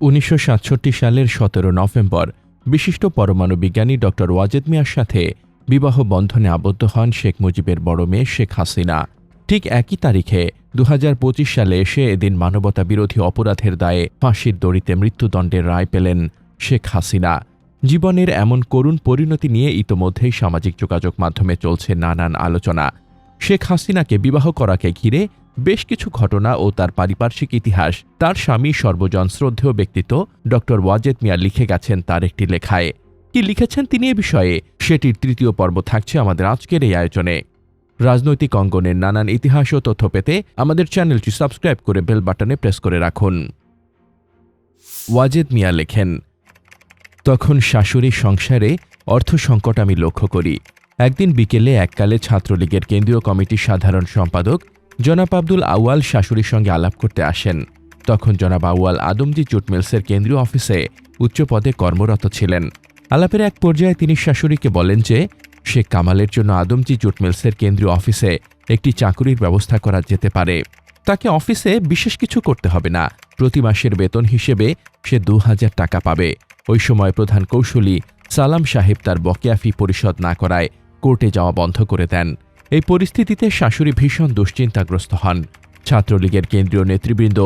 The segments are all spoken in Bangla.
উনিশশো সাতষট্টি সালের সতেরো নভেম্বর, বিশিষ্ট পরমাণু বিজ্ঞানী ড. ওয়াজেদ মিয়ার সাথে বিবাহ বন্ধনে আবদ্ধ হন শেখ মুজিবের বড় মেয়ে শেখ হাসিনা। ঠিক একই তারিখে দু হাজার পঁচিশ সালে এসে এদিন মানবতা বিরোধী অপরাধের দায়ে ফাঁসির দড়িতে মৃত্যুদণ্ডের রায় পেলেন শেখ হাসিনা। জীবনের এমন করুণ পরিণতি নিয়ে ইতোমধ্যেই সামাজিক যোগাযোগ মাধ্যমে চলছে নানান আলোচনা। শেখ হাসিনাকে বিবাহ করাকে ঘিরে বেশ কিছু ঘটনা ও তার পারিপার্শ্বিক ইতিহাস। তার স্বামী সর্বজন শ্রদ্ধেয় ব্যক্তিত্ব ড ওয়াজেদ মিয়া লিখে গেছেন তার একটি লেখায়। কি লিখেছেন তিনি এ বিষয়ে? সেটির তৃতীয় পর্ব থাকছে আমাদের আজকের এই আয়োজনে। রাজনৈতিক অঙ্গনের নানান ইতিহাস ও তথ্য পেতে আমাদের চ্যানেলটি সাবস্ক্রাইব করে বেল বাটনে প্রেস করে রাখুন। ওয়াজেদ মিয়া লেখেন, তখন শাশুড়ির সংসারে অর্থ সংকট আমি লক্ষ্য করি। একদিন বিকেলে এককালে ছাত্রলীগের কেন্দ্রীয় কমিটির সাধারণ সম্পাদক জনাব আব্দুল আউয়াল শাশুড়ির সঙ্গে আলাপ করতে আসেন। তখন জনাব আউয়াল আদমজি জুট মিলসের কেন্দ্রীয় অফিসে উচ্চ পদে কর্মরত ছিলেন। আলাপের এক পর্যায়ে তিনি শাশুড়িকে বলেন যে শেখ কামালের জন্য আদমজি জুট মিলসের কেন্দ্রীয় অফিসে একটি চাকুরির ব্যবস্থা করা যেতে পারে। তাকে অফিসে বিশেষ কিছু করতে হবে না। প্রতি মাসের বেতন হিসেবে সে দু হাজার টাকা পাবে। ওই সময় প্রধান কৌশলী সালাম সাহেব তার বকেয়া ফি পরিশোধ না করায় কোর্টে যাওয়া বন্ধ করে দেন। এই পরিস্থিতিতে শাশুড়ি ভীষণ দুশ্চিন্তাগ্রস্ত হন। ছাত্রলীগের কেন্দ্রীয় নেতৃবৃন্দ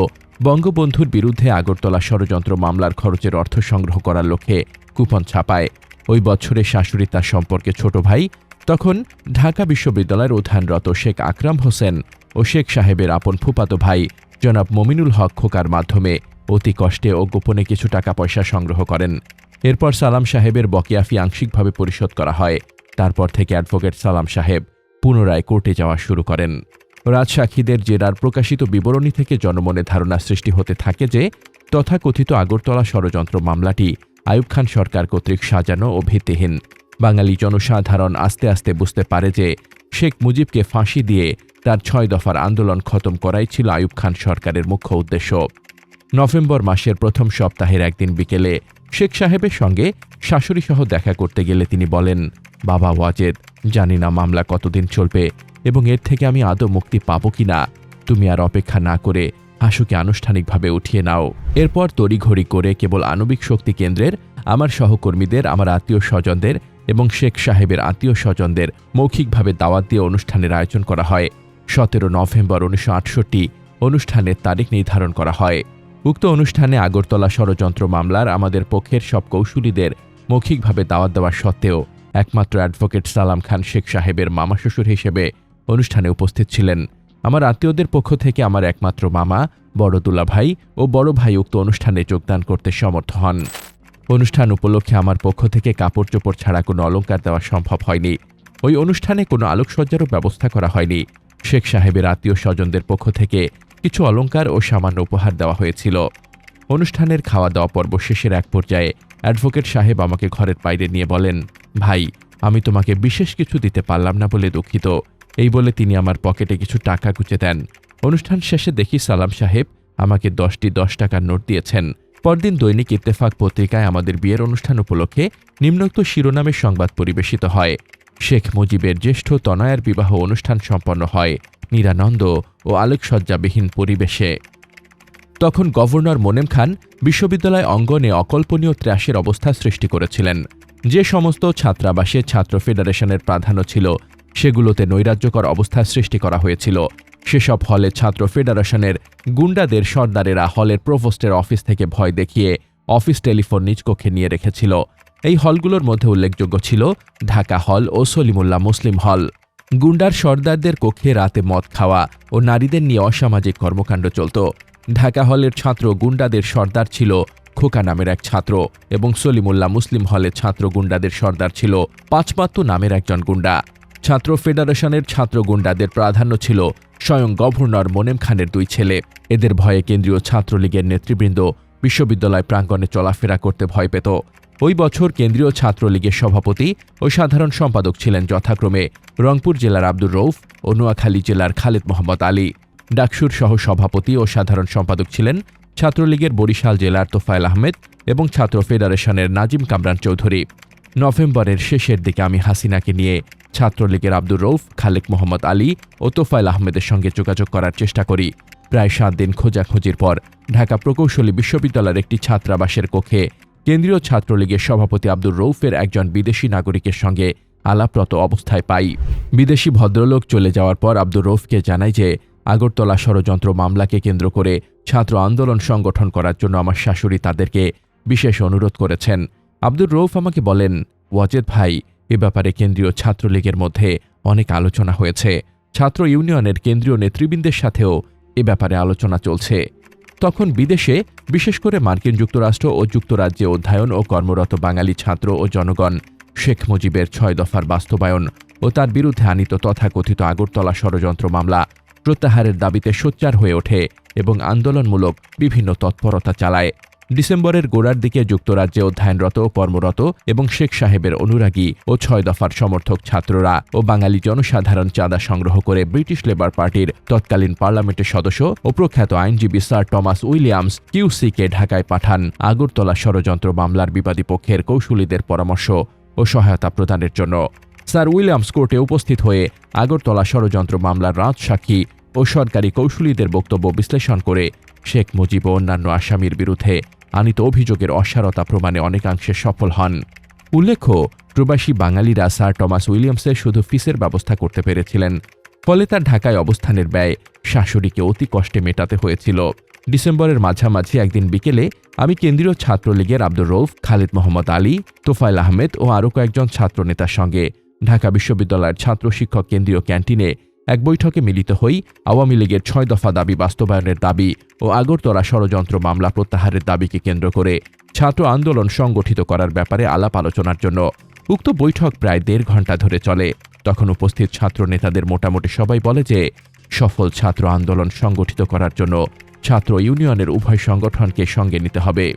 বঙ্গবন্ধুর বিরুদ্ধে আগরতলা ষড়যন্ত্র মামলার খরচের অর্থ সংগ্রহ করার লক্ষ্যে কুপন ছাপায়। ওই বছরে শাশুড়ি তার সম্পর্কে ছোট ভাই, তখন ঢাকা বিশ্ববিদ্যালয়ের অধ্যয়নরত শেখ আকরাম হোসেন ও শেখ সাহেবের আপন ফুপাতো ভাই, জনাব মমিনুল হক খোকার মাধ্যমে অতি কষ্টে ও গোপনে কিছু টাকা পয়সা সংগ্রহ করেন। এরপর সালাম সাহেবের বকেয়াফি আংশিকভাবে পরিশোধ করা হয়। তারপর থেকে অ্যাডভোকেট সালাম সাহেব পুনরায় কোর্টে যাওয়া শুরু করেন। রাজসাক্ষীদের জেরার প্রকাশিত বিবরণী থেকে জনমনে ধারণা সৃষ্টি হতে থাকে যে, তথাকথিত আগরতলা ষড়যন্ত্র মামলাটি আয়ুব খান সরকার কর্তৃক সাজানো ও ভিত্তিহীন। বাঙালি জনসাধারণ আস্তে আস্তে বুঝতে পারে যে, শেখ মুজিবকে ফাঁসি দিয়ে তার ছয় দফার আন্দোলন খতম করাই ছিল আয়ুব খান সরকারের মুখ্য উদ্দেশ্য। নভেম্বর মাসের প্রথম সপ্তাহের একদিন বিকেলে শেখ সাহেবের সঙ্গে শাশুড়িসহ দেখা করতে গেলে তিনি বলেন, বাবা ওয়াজেদ, জানি না মামলা কতদিন চলবে এবং এর থেকে আমি আদৌ মুক্তি পাবো কি না। তুমি আর অপেক্ষা না করে হাসুকে আনুষ্ঠানিকভাবে উঠিয়ে নাও। এরপর তড়িঘড়ি করে কেবল আণবিক শক্তি কেন্দ্রের আমার সহকর্মীদের, আমার আত্মীয় স্বজনদের এবং শেখ সাহেবের আত্মীয় স্বজনদের মৌখিকভাবে দাওয়াত দিয়ে অনুষ্ঠানের আয়োজন করা হয়। সতেরো নভেম্বর উনিশশো আটষট্টি অনুষ্ঠানের তারিখ নির্ধারণ করা হয়। উক্ত অনুষ্ঠানে আগরতলা ষড়যন্ত্র মামলার আমাদের পক্ষের সব কৌশলীদের মৌখিকভাবে দাওয়াত দেওয়া সত্ত্বেও একমাত্র অ্যাডভোকেট সালাম খান শেখ সাহেবের মামা শ্বশুর হিসেবে অনুষ্ঠানে উপস্থিত ছিলেন। আমার আত্মীয়দের পক্ষ থেকে আমার একমাত্র মামা, বড় দুলা ভাই ও বড় ভাই উক্ত অনুষ্ঠানে যোগদান করতে সমর্থ হন। অনুষ্ঠান উপলক্ষে আমার পক্ষ থেকে কাপড় চোপড় ছাড়া কোনো অলংকার দেওয়া সম্ভব হয়নি। ওই অনুষ্ঠানে কোনো আলোকসজ্জারও ব্যবস্থা করা হয়নি। শেখ সাহেবের আত্মীয় স্বজনদের পক্ষ থেকে কিছু অলংকার ও সামান্য উপহার দেওয়া হয়েছিল। অনুষ্ঠানের খাওয়া দাওয়া পর্ব শেষের এক পর্যায়ে অ্যাডভোকেট সাহেব আমাকে ঘরের বাইরে নিয়ে বলেন, ভাই, আমি তোমাকে বিশেষ কিছু দিতে পারলাম না বলে দুঃখিত। এই বলে তিনি আমার পকেটে কিছু টাকা গুঁজে দেন। অনুষ্ঠান শেষে দেখি সালাম সাহেব আমাকে দশটি দশ টাকার নোট দিয়েছেন। পরদিন দৈনিক ইত্তেফাক পত্রিকায় আমাদের বিয়ের অনুষ্ঠান উপলক্ষে নিম্নোক্ত শিরোনামের সংবাদ পরিবেশিত হয়। শেখ মুজিবের জ্যেষ্ঠ তনয়ার বিবাহ অনুষ্ঠান সম্পন্ন হয় নিরানন্দ ও আলোকসজ্জাবিহীন পরিবেশে। তখন গভর্নর মোনেম খান বিশ্ববিদ্যালয় অঙ্গনে অকল্পনীয় ত্রাসের অবস্থা সৃষ্টি করেছিলেন। যে সমস্ত ছাত্রাবাসে ছাত্র ফেডারেশনের প্রাধান্য ছিল, সেগুলোতে নৈরাজ্যকর অবস্থা সৃষ্টি করা হয়েছিল। সেসব হলে ছাত্র ফেডারেশনের গুন্ডাদের সর্দারেরা হলের প্রভোস্টের অফিস থেকে ভয় দেখিয়ে অফিস টেলিফোন নিজ কক্ষে নিয়ে রেখেছিল। এই হলগুলোর মধ্যে উল্লেখযোগ্য ছিল ঢাকা হল ও সলিমুল্লাহ মুসলিম হল। গুন্ডার সর্দারদের কক্ষে রাতে মদ খাওয়া ও নারীদের নিয়ে অসামাজিক কর্মকাণ্ড চলত। ঢাকা হলের ছাত্র গুন্ডাদের সর্দার ছিল খোকা নামের এক ছাত্র এবং সলিমুল্লাহ মুসলিম হলের ছাত্র গুন্ডাদের সর্দার ছিল পাঁচপাত্র নামের একজন গুন্ডা। ছাত্র ফেডারেশনের ছাত্র গুন্ডাদের প্রাধান্য ছিল স্বয়ং গভর্নর মোনেম খানের দুই ছেলে। এদের ভয়ে কেন্দ্রীয় ছাত্রলীগের নেতৃবৃন্দ বিশ্ববিদ্যালয় প্রাঙ্গণে চলাফেরা করতে ভয় পেত। ওই বছর কেন্দ্রীয় ছাত্রলীগের সভাপতি ও সাধারণ সম্পাদক ছিলেন যথাক্রমে রংপুর জেলার আব্দুর রৌফ ও নোয়াখালী জেলার খালেদ মোহাম্মদ আলী। ডাকসুর সহ সভাপতি ও সাধারণ সম্পাদক ছিলেন ছাত্রলীগের বরিশাল জেলার তোফায়েল আহমেদ এবং ছাত্র ফেডারেশনের নাজিম কামরান চৌধুরী। নভেম্বরের শেষের দিকে আমি হাসিনাকে নিয়ে ছাত্রলীগের আব্দুর রৌফ খালেক মোহাম্মদ আলী ও তোফাইল আহমেদের সঙ্গে যোগাযোগ করার চেষ্টা করি। প্রায় সাত দিন খোঁজাখুঁজির পর ঢাকা প্রকৌশলী বিশ্ববিদ্যালয়ের একটি ছাত্রাবাসের কক্ষে কেন্দ্রীয় ছাত্রলীগের সভাপতি আব্দুর রৌফের একজন বিদেশি নাগরিকের সঙ্গে আলাপরত অবস্থায় পাই। বিদেশি ভদ্রলোক চলে যাওয়ার পর আব্দুর রৌফকে জানাই যে, আগরতলা ষড়যন্ত্র মামলাকে কেন্দ্র করে ছাত্র আন্দোলন সংগঠন করার জন্য আমার শাশুড়ি তাদেরকে বিশেষ অনুরোধ করেছেন। আব্দুর রৌফ আমাকে বলেন, ওয়াজেদ ভাই, এ ব্যাপারে কেন্দ্রীয় ছাত্রলীগের মধ্যে অনেক আলোচনা হয়েছে। ছাত্র ইউনিয়নের কেন্দ্রীয় নেতৃবৃন্দের সাথেও এ ব্যাপারে আলোচনা চলছে। তখন বিদেশে বিশেষ করে মার্কিন যুক্তরাষ্ট্র ও যুক্তরাজ্যে অধ্যয়ন ও কর্মরত বাঙালি ছাত্র ও জনগণ। শেখ মুজিবের ছয় দফার বাস্তবায়ন ও তার বিরুদ্ধে আনিত তথাকথিত আগরতলা ষড়যন্ত্র মামলা প্রত্যাহারের দাবিতে সোচ্চার হয়ে ওঠে এবং আন্দোলনমূলক বিভিন্ন তৎপরতা চালায়। ডিসেম্বরের গোড়ার দিকে যুক্তরাজ্যে অধ্যয়নরত, কর্মরত এবং শেখ সাহেবের অনুরাগী ও ছয় দফার সমর্থক ছাত্ররা ও বাঙালি জনসাধারণ চাঁদা সংগ্রহ করে ব্রিটিশ লেবার পার্টির তৎকালীন পার্লামেন্টের সদস্য ও প্রখ্যাত আইনজীবী স্যার টমাস উইলিয়ামস কিউসিকে ঢাকায় পাঠান আগরতলা ষড়যন্ত্র মামলার বিবাদী পক্ষের কৌশলীদের পরামর্শ ও সহায়তা প্রদানের জন্য। স্যার উইলিয়ামস কোর্টে উপস্থিত হয়ে আগরতলা ষড়যন্ত্র মামলার রাজসাক্ষী ও সরকারি কৌশলীদের বক্তব্য বিশ্লেষণ করে শেখ মুজিব ও অন্যান্য আসামির বিরুদ্ধে আনিত অভিযোগের অসারতা প্রমাণে অনেকাংশে সফল হন। উল্লেখ্য, প্রবাসী বাঙালিরা স্যার টমাস উইলিয়ামসের শুধু ফিসের ব্যবস্থা করতে পেরেছিলেন, ফলে তার ঢাকায় অবস্থানের ব্যয় শাশুড়িকে অতি কষ্টে মেটাতে হয়েছিল। ডিসেম্বরের মাঝামাঝি একদিন বিকেলে আমি কেন্দ্রীয় ছাত্রলীগের আব্দুর রৌফ খালিদ মোহাম্মদ আলী তোফাইল আহমেদ ও আরও কয়েকজন ছাত্রনেতার সঙ্গে ঢাকা বিশ্ববিদ্যালয়ের ছাত্র শিক্ষক কেন্দ্রীয় ক্যান্টিনে এক বৈঠকে মিলিত হই আওয়ামী লীগের ছয় দফা দাবি বাস্তবায়নের দাবি ও আগরতলা ষড়যন্ত্র মামলা প্রত্যাহারের দাবিকে কেন্দ্র করে ছাত্র আন্দোলন সংগঠিত করার ব্যাপারে আলাপ আলোচনার জন্য উক্ত বৈঠক প্রায় দেড় ঘণ্টা ধরে চলে। তখন উপস্থিত ছাত্র নেতাদের মোটামুটি সবাই বলে যে, সফল ছাত্র আন্দোলন সংগঠিত করার জন্য ছাত্র ইউনিয়নের উভয় সংগঠনকে সঙ্গে নিতে হবে।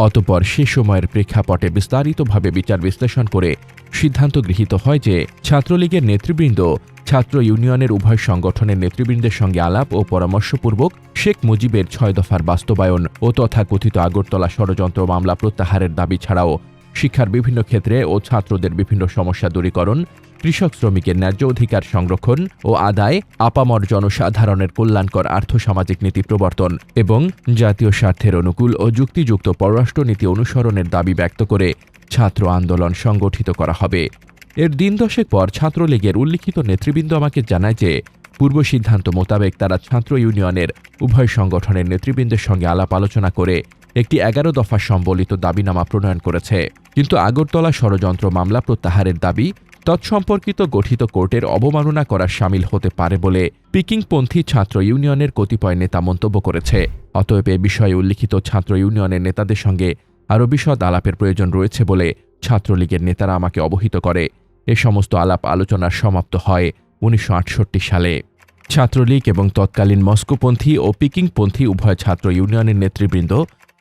অতপর সে সময়ের প্রেক্ষাপটে বিস্তারিতভাবে বিচার বিশ্লেষণ করে সিদ্ধান্ত গৃহীত হয় যে ছাত্রলীগের নেতৃবৃন্দ, ছাত্র ইউনিয়নের উভয় সংগঠনের নেতৃবৃন্দের সঙ্গে আলাপ ও পরামর্শপূর্বক শেখ মুজিবের ছয় দফার বাস্তবায়ন ও তথাকথিত আগরতলা ষড়যন্ত্র মামলা প্রত্যাহারের দাবি ছাড়াও শিক্ষার বিভিন্ন ক্ষেত্রে ও ছাত্রদের বিভিন্ন সমস্যা দূরীকরণ, কৃষক শ্রমিকের ন্যায্য অধিকার সংরক্ষণ ও আদায়, আপামর জনসাধারণের কল্যাণকর আর্থসামাজিক নীতি প্রবর্তন এবং জাতীয় স্বার্থের অনুকূল ও যুক্তিযুক্ত পররাষ্ট্রনীতি অনুসরণের দাবি ব্যক্ত করে ছাত্র আন্দোলন সংগঠিত করা হবে। এর দিন দশেক পর ছাত্রলীগের উল্লিখিত নেতৃবৃন্দ আমাকে জানায় যে, পূর্ব সিদ্ধান্ত মোতাবেক তারা ছাত্র ইউনিয়নের উভয় সংগঠনের নেতৃবৃন্দের সঙ্গে আলাপ আলোচনা করে একটি এগারো দফা সম্বলিত দাবিনামা প্রণয়ন করেছে। কিন্তু আগরতলা ষড়যন্ত্র মামলা প্রত্যাহারের দাবি তৎসম্পর্কিত গঠিত কোর্টের অবমাননা করা সামিল হতে পারে বলে পিকিংপন্থী ছাত্র ইউনিয়নের কতিপয় নেতা মন্তব্য করেছে। অতএব এ বিষয়ে উল্লিখিত ছাত্র ইউনিয়নের নেতাদের সঙ্গে আরও বিশদ আলাপের প্রয়োজন রয়েছে বলে ছাত্রলীগের নেতারা আমাকে অবহিত করে। এ সমস্ত আলাপ আলোচনার সমাপ্ত হয় উনিশশো আটষট্টি সালে। ছাত্রলীগ এবং তৎকালীন মস্কোপন্থী ও পিকিংপন্থী উভয় ছাত্র ইউনিয়নের নেতৃবৃন্দ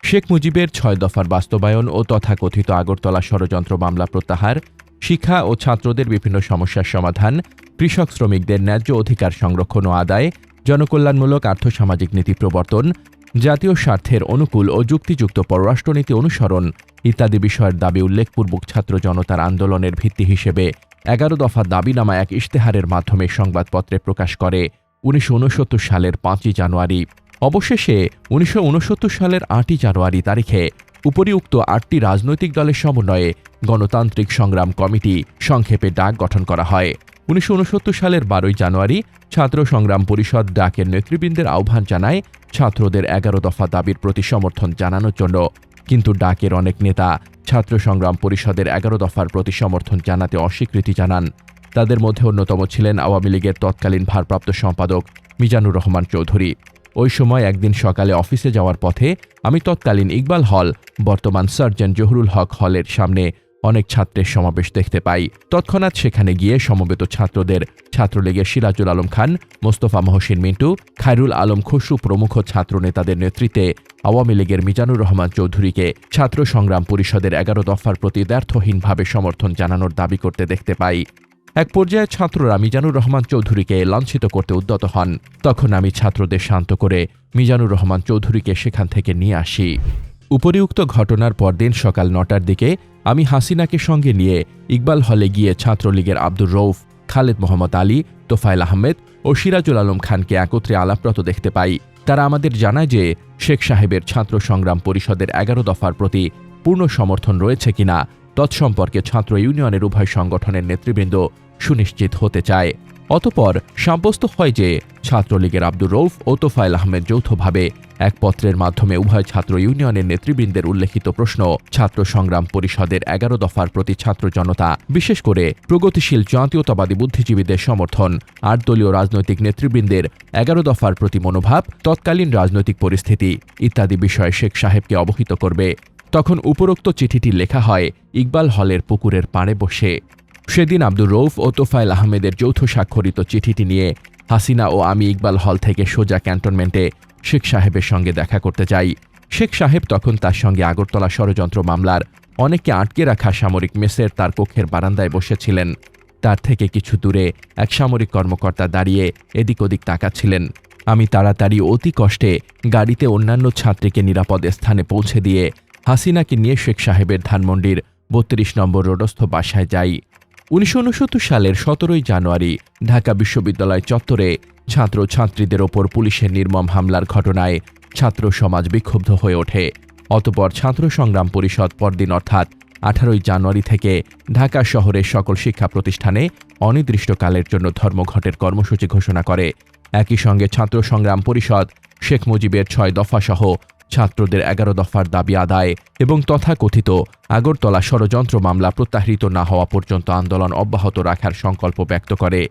শেখ মুজিবের ছয় দফার বাস্তবায়ন ও তথাকথিত আগরতলা ষড়যন্ত্র মামলা প্রত্যাহার, শিক্ষা ও ছাত্রদের বিভিন্ন সমস্যার সমাধান, কৃষক শ্রমিকদের ন্যায্য অধিকার সংরক্ষণ ও আদায়, জনকল্যাণমূলক আর্থসামাজিক নীতি প্রবর্তন, জাতীয় স্বার্থের অনুকূল ও যুক্তিযুক্ত পররাষ্ট্রনীতি অনুসরণ ইত্যাদি বিষয়ের দাবি উল্লেখপূর্বক ছাত্র জনতার আন্দোলনের ভিত্তি হিসেবে এগারো দফা দাবিনামা এক ইশতেহারের মাধ্যমে সংবাদপত্রে প্রকাশ করে, উনিশশো উনসত্তর সালের পাঁচই জানুয়ারি। অবশেষে উনিশশো ঊনসত্তর সালের আটই জানুয়ারি তারিখে উপরিউক্ত আটটি রাজনৈতিক দলের সমন্বয়ে গণতান্ত্রিক সংগ্রাম কমিটি সংক্ষেপে ডাক গঠন করা হয়। উনিশশো ঊনসত্তর সালের বারোই জানুয়ারি ছাত্র সংগ্রাম পরিষদ ডাকের নেতৃবৃন্দের আহ্বান জানায় ছাত্রদের এগারো দফা দাবির প্রতি সমর্থন জানানোর জন্য। কিন্তু ডাকের অনেক নেতা ছাত্র সংগ্রাম পরিষদের এগারো দফার প্রতি সমর্থন জানাতে অস্বীকৃতি জানান। তাদের মধ্যে অন্যতম ছিলেন আওয়ামী লীগের তৎকালীন ভারপ্রাপ্ত সম্পাদক মিজানুর রহমান চৌধুরী। ওই সময় একদিন সকালে অফিসে যাওয়ার পথে আমি তৎকালীন ইকবাল হল, বর্তমান সার্জন জহুরুল হক হলের সামনে অনেক ছাত্রের সমাবেশ দেখতে পাই। তৎক্ষণাৎ সেখানে গিয়ে সমবেত ছাত্রদের ছাত্রলীগের সিরাজুল আলম খান, মোস্তফা মহসিন মিন্টু, খায়রুল আলম খসরু প্রমুখ ছাত্র নেতাদের নেতৃত্বে আওয়ামী লীগের মিজানুর রহমান চৌধুরীকে ছাত্র সংগ্রাম পরিষদের এগারো দফার প্রতি দ্ব্যর্থহীনভাবে সমর্থন জানানোর দাবি করতে দেখতে পাই। এক পর্যায়ে ছাত্ররা মিজানুর রহমান চৌধুরীকে লাঞ্ছিত করতে উদ্যত হন। তখন আমি ছাত্রদের শান্ত করে মিজানুর রহমান চৌধুরীকে সেখান থেকে নিয়ে আসি। উপরিউক্ত ঘটনার পরদিন সকাল নটার দিকে আমি হাসিনাকে সঙ্গে নিয়ে ইকবাল হলে গিয়ে ছাত্রলীগের আব্দুর রৌফ খালেদ মোহাম্মদ আলী, তোফায়েল আহমেদ ও সিরাজুল আলম খানকে একত্রে আলাপরত দেখতে পাই। তারা আমাদের জানায় যে শেখ সাহেবের ছাত্র সংগ্রাম পরিষদের এগারো দফার প্রতি পূর্ণ সমর্থন রয়েছে কিনা তৎসম্পর্কে ছাত্র ইউনিয়নের উভয় সংগঠনের নেতৃবৃন্দ সুনিশ্চিত হতে চায়। অতপর সাব্যস্ত হয় যে, ছাত্রলীগের আব্দুর রৌফ ও তোফায়েল আহমেদ যৌথভাবে এক পত্রের মাধ্যমে উভয় ছাত্র ইউনিয়নের নেতৃবৃন্দের উল্লেখিত প্রশ্ন ছাত্র সংগ্রাম পরিষদের এগারো দফার প্রতি ছাত্র জনতা, বিশেষ করে প্রগতিশীল জাতীয়তাবাদী বুদ্ধিজীবীদের সমর্থন আট দলীয় রাজনৈতিক নেতৃবৃন্দের এগারো দফার প্রতি মনোভাব, তৎকালীন রাজনৈতিক পরিস্থিতি ইত্যাদি বিষয়ে শেখ সাহেবকে অবহিত করবে। তখন উপরোক্ত চিঠিটি লেখা হয়, ইকবাল হলের পুকুরের পাড়ে বসে। সেদিন আব্দুর রৌফ ও তোফায়েল আহমেদের যৌথ স্বাক্ষরিত চিঠিটি নিয়ে হাসিনা ও আমি ইকবাল হল থেকে সোজা ক্যান্টনমেন্টে শেখ সাহেবের সঙ্গে দেখা করতে যাই। শেখ সাহেব তখন তার সঙ্গে আগরতলা ষড়যন্ত্র মামলার অনেককে আটকে রাখা সামরিক মেসের তার কক্ষের বারান্দায় বসেছিলেন। তার থেকে কিছু দূরে এক সামরিক কর্মকর্তা দাঁড়িয়ে এদিক ওদিক তাকাচ্ছিলেন। আমি তাড়াতাড়ি অতি কষ্টে গাড়িতে অন্যান্য ছাত্রীকে নিরাপদ স্থানে পৌঁছে দিয়ে হাসিনাকে নিয়ে শেখ সাহেবের ধানমন্ডির বত্রিশ নম্বর রোডস্থ বাসায় যাই। উনিশশো উনসত্তর সালের সতেরোই জানুয়ারি ঢাকা বিশ্ববিদ্যালয় চত্বরে ছাত্র ছাত্রীদের ওপর পুলিশের নির্মম হামলার ঘটনায় ছাত্র সমাজ বিক্ষুব্ধ হয়ে ওঠে। অতপর ছাত্র সংগ্রাম পরিষদ পরদিন অর্থাৎ আঠারোই জানুয়ারি থেকে ঢাকা শহরের সকল শিক্ষা প্রতিষ্ঠানে অনির্দিষ্টকালের জন্য ধর্মঘটের কর্মসূচি ঘোষণা করে। একই সঙ্গে ছাত্র সংগ্রাম পরিষদ শেখ মুজিবের ছয় দফাসহ ছাত্রদের এগারো দফার দাবি আদায় এবং তথাকথিত আগরতলা ষড়যন্ত্র মামলা প্রত্যাহৃত না হওয়া পর্যন্ত আন্দোলন অব্যাহত রাখার সংকল্প ব্যক্ত করে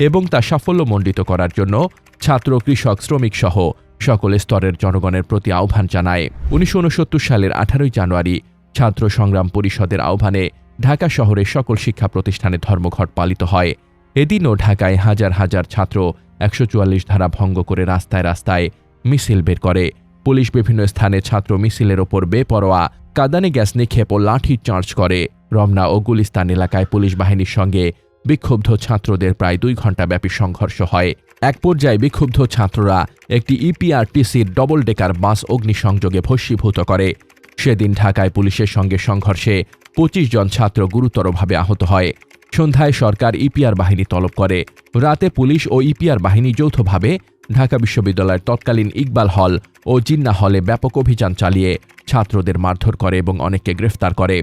এবং তা সাফল্যমণ্ডিত করার জন্য ছাত্র, কৃষক, শ্রমিক সহ সকল স্তরের জনগণের প্রতি আহ্বান জানায়। উনিশশো উনসত্তর সালের আঠারোই জানুয়ারি ছাত্র সংগ্রাম পরিষদের আহ্বানে ঢাকা শহরের সকল শিক্ষা প্রতিষ্ঠানে ধর্মঘট পালিত হয়। এদিনও ঢাকায় হাজার হাজার ছাত্র একশো চুয়াল্লিশ ধারা ভঙ্গ করে রাস্তায় রাস্তায় মিছিল বের করে। পুলিশ বিভিন্ন স্থানে ছাত্র মিছিলের ওপর বেপরোয়া। কাদানে গ্যাস নিক্ষেপ ও লাঠি চার্জ করে। রমনা ও গুলিস্তান এলাকায় পুলিশ বাহিনীর সঙ্গে বিক্ষুব্ধ ছাত্রদের প্রায় দুই ঘণ্টা ব্যাপী সংঘর্ষ হয়। এক পর্যায়ে বিক্ষুব্ধ ছাত্ররা একটি ইপিআরটিসির ডবল ডেকার বাস অগ্নিসংযোগে ভস্মীভূত করে। সেদিন ঢাকায় পুলিশের সঙ্গে সংঘর্ষে পঁচিশ জন ছাত্র গুরুতরভাবে আহত হয়। সন্ধ্যায় সরকার ইপিআর বাহিনী তলব করে। রাতে পুলিশ ও ইপিআর বাহিনী যৌথভাবে ঢাকা বিশ্ববিদ্যালয়ের তৎকালীন ইকবাল হল ও জিন্না হলে ব্যাপক অভিযান চালিয়ে ছাত্রদের মারধর করে এবং অনেককে গ্রেফতার করে।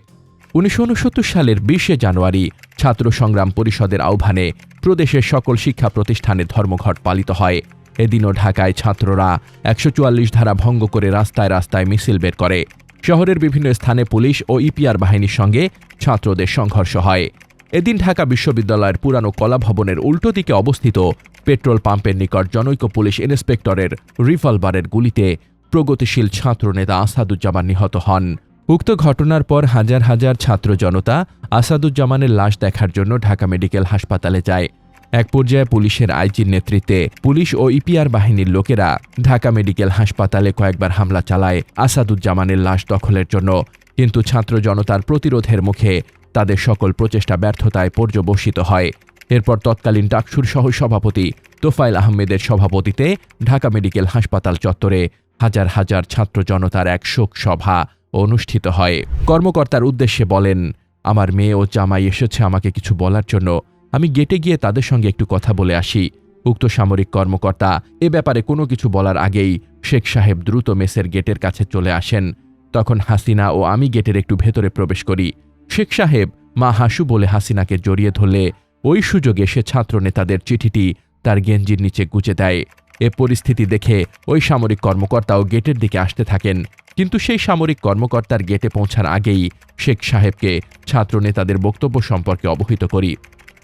উনিশশো উনসত্তর সালের বিশে জানুয়ারি ছাত্র সংগ্রাম পরিষদের আহ্বানে প্রদেশের সকল শিক্ষা প্রতিষ্ঠানে ধর্মঘট পালিত হয়। এদিনও ঢাকায় ছাত্ররা একশো চুয়াল্লিশ ধারা ভঙ্গ করে রাস্তায় রাস্তায় মিছিল বের করে। শহরের বিভিন্ন স্থানে পুলিশ ও ইপিআর বাহিনীর সঙ্গে ছাত্রদের সংঘর্ষ হয়। এদিন ঢাকা বিশ্ববিদ্যালয়ের পুরানো কলা ভবনের উল্টো দিকে অবস্থিত পেট্রোল পাম্পের নিকট জনৈক পুলিশ ইন্সপেক্টরের রিভলভারের গুলিতে প্রগতিশীল ছাত্রনেতা আসাদুজ্জামান নিহত হন। উক্ত ঘটনার পর হাজার হাজার ছাত্র জনতা আসাদুজ্জামানের লাশ দেখার জন্য ঢাকা মেডিকেল হাসপাতালে যায়। এক পর্যায়ে পুলিশের আইজির নেতৃত্বে পুলিশ ও ইপিআর বাহিনীর লোকেরা ঢাকা মেডিকেল হাসপাতালে কয়েকবার হামলা চালায় আসাদুজ্জামানের লাশ দখলের জন্য। কিন্তু ছাত্র জনতার প্রতিরোধের মুখে তাদের সকল প্রচেষ্টা ব্যর্থতায় পর্যবসিত হয়। এরপর তৎকালীন ডাকসুর সহ সভাপতি তোফাইল আহমেদের সভাপতিতে ঢাকা মেডিকেল হাসপাতাল চত্বরে হাজার হাজার ছাত্র জনতার এক শোক সভা অনুষ্ঠিত হয়। কর্মকর্তার উদ্দেশ্যে বলেন, আমার মেয়ে ও জামাই এসেছে আমাকে কিছু বলার জন্য। আমি গেটে গিয়ে তাদের সঙ্গে একটু কথা বলে আসি। উক্ত সামরিক কর্মকর্তা এ ব্যাপারে কোনো কিছু বলার আগেই শেখ সাহেব দ্রুত মেসের গেটের কাছে চলে আসেন। তখন হাসিনা ও আমি গেটের একটু ভেতরে প্রবেশ করি। শেখ সাহেব মা হাসু বলে হাসিনাকে জড়িয়ে ধরলে ওই সুযোগে সে ছাত্র নেতাদের চিঠিটি তার গেঞ্জির নিচে গুজে দেয়। এ পরিস্থিতি দেখে ওই সামরিক কর্মকর্তাও গেটের দিকে আসতে থাকেন। কিন্তু সেই সামরিক কর্মকর্তার গেটে পৌঁছার আগেই শেখ সাহেবকে ছাত্রনেতাদের বক্তব্য সম্পর্কে অবহিত করি।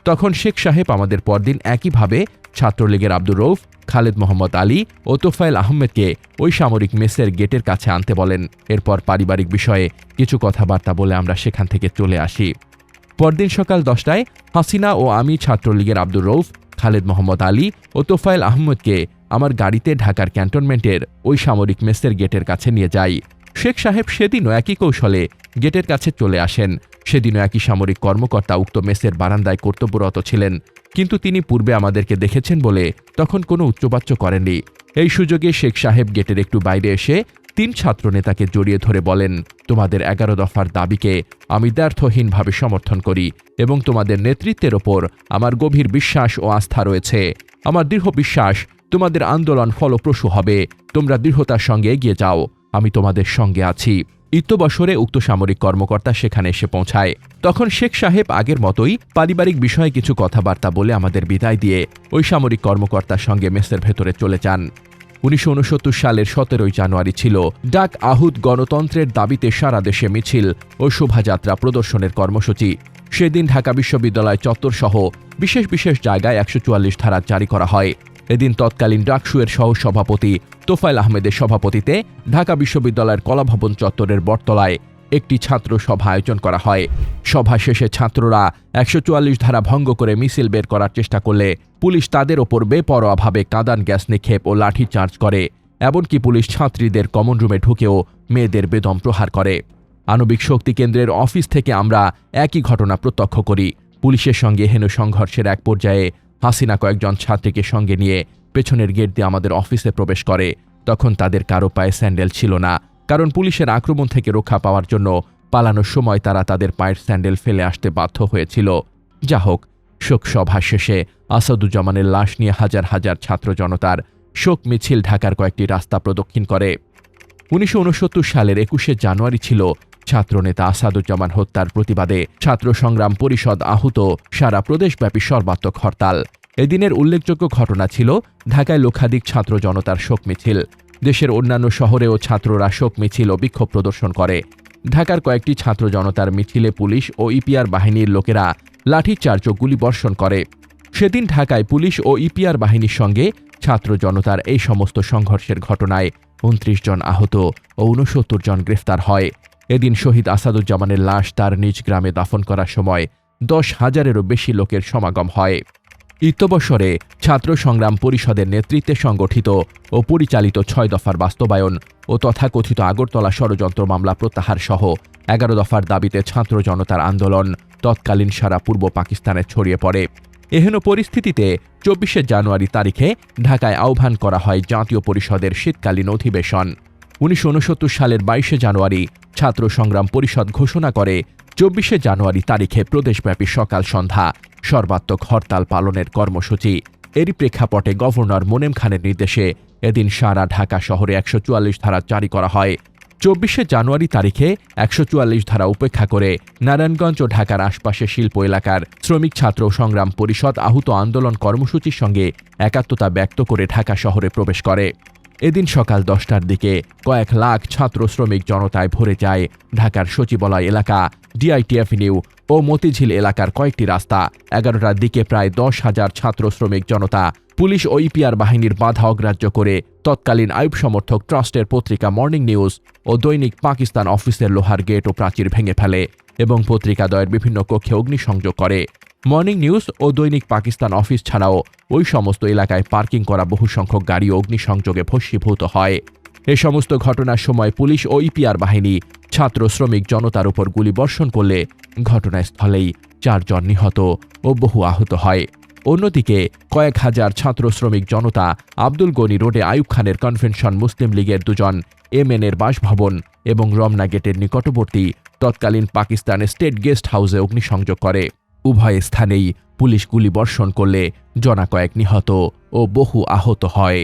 তখন শেখ সাহেব আমাদের পরদিন একইভাবে ছাত্রলীগের আব্দুর রৌফ খালেদ মোহাম্মদ আলী ও তোফায়েল আহমেদকে ওই সামরিক মেসের গেটের কাছে আনতে বলেন। এরপর পারিবারিক বিষয়ে কিছু কথাবার্তা বলে আমরা সেখান থেকে চলে আসি। পরদিন সকাল দশটায় হাসিনা ও আমি ছাত্রলীগের আব্দুর রৌফ খালেদ মোহাম্মদ আলী ও তোফায়েল আহমদকে আমার গাড়িতে ঢাকার ক্যান্টনমেন্টের ওই সামরিক মেসের গেটের কাছে নিয়ে যাই। শেখ সাহেব সেদিনও একই কৌশলে গেটের কাছে চলে আসেন। সেদিনও একই সামরিক কর্মকর্তা উক্ত মেসের বারান্দায় কর্তব্যরত ছিলেন। কিন্তু তিনি পূর্বে আমাদেরকে দেখেছেন বলে তখন কোনো উচ্চবাচ্য করেননি। এই সুযোগে শেখ সাহেব গেটের একটু বাইরে এসে তিন ছাত্রনেতাকে জড়িয়ে ধরে বলেন, তোমাদের এগারো দফার দাবিকে আমি দ্ব্যর্থহীনভাবে সমর্থন করি এবং তোমাদের নেতৃত্বের ওপর আমার গভীর বিশ্বাস ও আস্থা রয়েছে। আমার দৃঢ় বিশ্বাস, তোমাদের আন্দোলন ফলপ্রসূ হবে। তোমরা দৃঢ়তার সঙ্গে এগিয়ে যাও। আমি তোমাদের সঙ্গে আছি। ইত্যবসরে উক্ত সামরিক কর্মকর্তা সেখানে এসে পৌঁছায়। তখন শেখ সাহেব আগের মতোই পারিবারিক বিষয়ে কিছু কথাবার্তা বলে আমাদের বিদায় দিয়ে ওই সামরিক কর্মকর্তার সঙ্গে মেসের ভেতরে চলে যান। উনিশশো উনসত্তর সালের সতেরোই জানুয়ারি ছিল ডাক আহুদ গণতন্ত্রের দাবিতে সারা দেশে মিছিল ও শোভাযাত্রা প্রদর্শনের কর্মসূচি। সেদিন ঢাকা বিশ্ববিদ্যালয় চত্বরসহ বিশেষ বিশেষ জায়গায় একশো চুয়াল্লিশ ধারা জারি করা হয়। এদিন তৎকালীন ডাকসুয়ের সহ সভাপতি তোফাইল আহমেদের সভাপতিতে ঢাকা বিশ্ববিদ্যালয়ের কলাভবন চত্বরের বটতলায় একটি ছাত্র সভা আয়োজন করা হয়। সভা শেষে ছাত্ররা একশো চুয়াল্লিশ ধারা ভঙ্গ করে মিছিল বের করার চেষ্টা করলে পুলিশ তাদের ওপর বেপরোয়াভাবে কাঁদান গ্যাস নিক্ষেপ ও লাঠি চার্জ করে, এমনকি পুলিশ ছাত্রীদের কমন রুমে ঢুকেও মেয়েদের বেদম প্রহার করে। আণবিক শক্তি কেন্দ্রের অফিস থেকে আমরা একই ঘটনা প্রত্যক্ষ করি। পুলিশের সঙ্গে হেন সংঘর্ষের এক পর্যায়ে হাসিনা কয়েকজন ছাত্রীকে সঙ্গে নিয়ে পেছনের গেট দিয়ে আমাদের অফিসে প্রবেশ করে। তখন তাদের কারও পায়ে স্যান্ডেল ছিল না, কারণ পুলিশের আক্রমণ থেকে রক্ষা পাওয়ার জন্য পালানোর সময় তারা তাদের পায়ের স্যান্ডেল ফেলে আসতে বাধ্য হয়েছিল। যা হোক শোকসভা শেষে আসাদুজ্জামানের লাশ নিয়ে হাজার হাজার ছাত্র জনতার শোক মিছিল ঢাকার কয়েকটি রাস্তা প্রদক্ষিণ করে। উনিশশো উনসত্তর সালের একুশে জানুয়ারি ছিল ছাত্রনেতা আসাদুজ্জামান হত্যার প্রতিবাদে ছাত্র সংগ্রাম পরিষদ আহত সারা প্রদেশব্যাপী সর্বাত্মক হরতাল। এদিনের উল্লেখযোগ্য ঘটনা ছিল ঢাকায় লক্ষাধিক ছাত্র জনতার শোক মিছিল। দেশের অন্যান্য শহরেও ছাত্ররা শোক মিছিল ও বিক্ষোভ প্রদর্শন করে। ঢাকার কয়েকটি ছাত্র জনতার মিছিলে পুলিশ ও ইপিআর বাহিনীর লোকেরা লাঠিচার্জ ও গুলি বর্ষণ করে। সেদিন ঢাকায় পুলিশ ও ইপিআর বাহিনীর সঙ্গে ছাত্র জনতার এই সমস্ত সংঘর্ষের ঘটনায় উনত্রিশ জন আহত ও ঊনসত্তর জন গ্রেফতার হয়। এদিন শহীদ আসাদুজ্জামানের লাশ তার নিজ গ্রামে দাফন করার সময় দশ হাজারেরও বেশি লোকের সমাগম হয়। ইত্যবসরে ছাত্র সংগ্রাম পরিষদের নেতৃত্বে সংগঠিত ও পরিচালিত ছয় দফার বাস্তবায়ন ও তথাকথিত আগরতলা ষড়যন্ত্র মামলা প্রত্যাহার সহ এগারো দফার দাবিতে ছাত্র জনতার আন্দোলন তৎকালীন সারা পূর্ব পাকিস্তানে ছড়িয়ে পড়ে। এহেন পরিস্থিতিতে চব্বিশে জানুয়ারি তারিখে ঢাকায় আহ্বান করা হয় জাতীয় পরিষদের শীতকালীন অধিবেশন। উনিশশো ঊনসত্তর সালের বাইশে জানুয়ারি ছাত্র সংগ্রাম পরিষদ ঘোষণা করে, চব্বিশে জানুয়ারি তারিখে প্রদেশব্যাপী সকাল সন্ধ্যা সর্বাত্মক হরতাল পালনের কর্মসূচি। এরই প্রেক্ষাপটে গভর্নর মোনেম খানের নির্দেশে এদিন সারা ঢাকা শহরে একশো চুয়াল্লিশ ধারা জারি করা হয়। চব্বিশে জানুয়ারি তারিখে একশো চুয়াল্লিশ ধারা উপেক্ষা করে নারায়ণগঞ্জ ও ঢাকার আশপাশে শিল্প এলাকার শ্রমিক ছাত্র সংগ্রাম পরিষদ আহত আন্দোলন কর্মসূচির সঙ্গে একাত্মতা ব্যক্ত করে ঢাকা শহরে প্রবেশ করে। এদিন সকাল দশটার দিকে কয়েক লাখ ছাত্র শ্রমিক জনতায় ভরে যায় ঢাকার সচিবালয় এলাকা ডিআইটি অ্যাভিনিউ ও মতিঝিল এলাকার কয়েকটি রাস্তা। এগারোটার দিকে প্রায় দশ হাজার ছাত্র শ্রমিক জনতা, পুলিশ ও ইপিআর বাহিনীর বাধা অগ্রাহ্য করে তৎকালীন আয়ুব সমর্থক ট্রাস্টের পত্রিকা মর্নিং নিউজ ও দৈনিক পাকিস্তান অফিসের লোহার গেট ও প্রাচীর ভেঙে ফেলে এবং পত্রিকাদয়ের বিভিন্ন কক্ষে অগ্নিসংযোগ করে। মর্নিং নিউজ ও দৈনিক পাকিস্তান অফিস ছাড়াও ওই সমস্ত এলাকায় পার্কিং করা বহু সংখ্যক গাড়ি অগ্নিসংযোগে ভস্মীভূত হয়। এ সমস্ত ঘটনার সময় পুলিশ ও ইপিআর বাহিনী ছাত্র শ্রমিক জনতার উপর গুলি বর্ষণ করলে ঘটনাস্থলেই চারজন নিহত ও বহু আহত হয়। অন্যদিকে কয়েক হাজার ছাত্র শ্রমিক জনতা আব্দুল গনি রোডে আয়ুব খানের কনভেনশন মুসলিম লীগের দুজন এমএনের বাসভবন এবং রমনা গেটের নিকটবর্তী তৎকালীন পাকিস্তান স্টেট গেস্ট হাউসে অগ্নিসংযোগ করে। উভয় স্থানেই পুলিশ গুলি বর্ষণ করলে জনা কয়েক নিহত ও বহু আহত হয়।